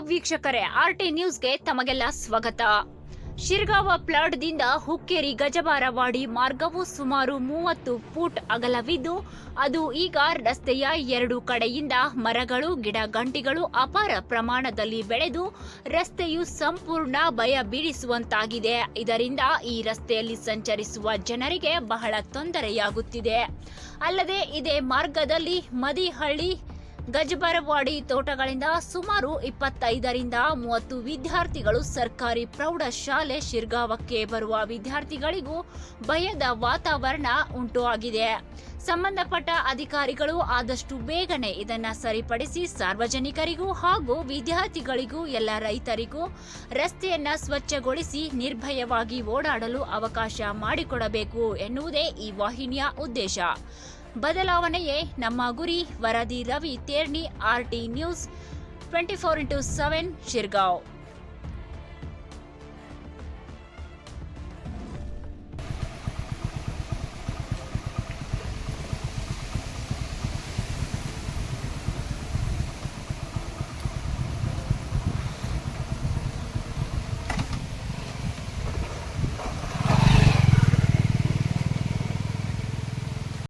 ವೀಕ್ಷಕರೇ, ಆರ್ಟಿ ನ್ಯೂಸ್ಗೆ ತಮಗೆಲ್ಲ ಸ್ವಾಗತ. ಶಿರ್ಗಾವ ಪ್ಲಾಟ್ದಿಂದ ಹುಕ್ಕೇರಿ ಗಜಬಾರವಾಡಿ ಮಾರ್ಗವು ಸುಮಾರು ಮೂವತ್ತು ಫೂಟ್ ಅಗಲವಿದ್ದು, ಅದು ಈಗ ರಸ್ತೆಯ ಎರಡು ಕಡೆಯಿಂದ ಮರಗಳು, ಗಿಡ ಗಂಟಿಗಳು ಅಪಾರ ಪ್ರಮಾಣದಲ್ಲಿ ಬೆಳೆದು, ರಸ್ತೆಯು ಸಂಪೂರ್ಣ ಭಯ ಬೀಳಿಸುವಂತಾಗಿದೆ. ಇದರಿಂದ ಈ ರಸ್ತೆಯಲ್ಲಿ ಸಂಚರಿಸುವ ಜನರಿಗೆ ಬಹಳ ತೊಂದರೆಯಾಗುತ್ತಿದೆ. ಅಲ್ಲದೆ ಇದೇ ಮಾರ್ಗದಲ್ಲಿ ಮದಿಹಳ್ಳಿ ಗಜಬರವಾಡಿ ತೋಟಗಳಿಂದ ಸುಮಾರು ಇಪ್ಪತ್ತೈದರಿಂದ ಮೂವತ್ತು ವಿದ್ಯಾರ್ಥಿಗಳು ಸರ್ಕಾರಿ ಪ್ರೌಢಶಾಲೆ ಶಿರ್ಗಾವಕ್ಕೆ ಬರುವ ವಿದ್ಯಾರ್ಥಿಗಳಿಗೂ ಭಯದ ವಾತಾವರಣ ಉಂಟು ಆಗಿದೆ. ಸಂಬಂಧಪಟ್ಟ ಅಧಿಕಾರಿಗಳು ಆದಷ್ಟು ಬೇಗನೆ ಇದನ್ನು ಸರಿಪಡಿಸಿ ಸಾರ್ವಜನಿಕರಿಗೂ ಹಾಗೂ ವಿದ್ಯಾರ್ಥಿಗಳಿಗೂ ಎಲ್ಲ ರೈತರಿಗೂ ರಸ್ತೆಯನ್ನ ಸ್ವಚ್ಛಗೊಳಿಸಿ ನಿರ್ಭಯವಾಗಿ ಓಡಾಡಲು ಅವಕಾಶ ಮಾಡಿಕೊಡಬೇಕು ಎನ್ನುವುದೇ ಈ ವಾಹಿನಿಯ ಉದ್ದೇಶ. ಬದಲಾವಣೆಯೇ ನಮ್ಮ ಗುರಿ. ವರದಿ Ravi Terni RT news twenty four into seven Shirgaon.